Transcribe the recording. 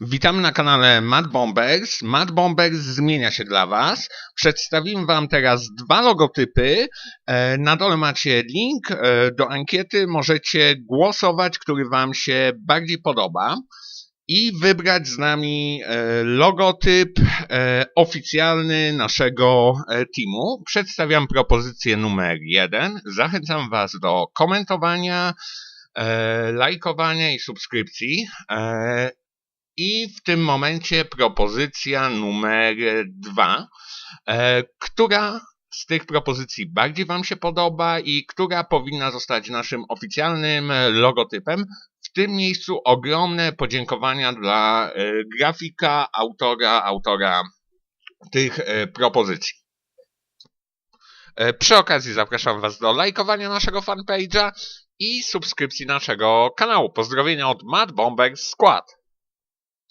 Witamy na kanale Mad Bombers. Mad Bombers zmienia się dla Was. Przedstawimy Wam teraz dwa logotypy. E, na dole macie link e, do ankiety. Możecie głosować, który Wam się bardziej podoba i wybrać z nami e, logotyp oficjalny naszego teamu. Przedstawiam propozycję numer jeden. Zachęcam Was do komentowania, lajkowania i subskrypcji. I w tym momencie propozycja numer dwa, e, która z tych propozycji bardziej Wam się podoba i która powinna zostać naszym oficjalnym logotypem. W tym miejscu ogromne podziękowania dla e, grafika, autora, autora tych e, propozycji. Przy okazji zapraszam Was do lajkowania naszego fanpage'a i subskrypcji naszego kanału. Pozdrowienia od Mad Bombers Squad.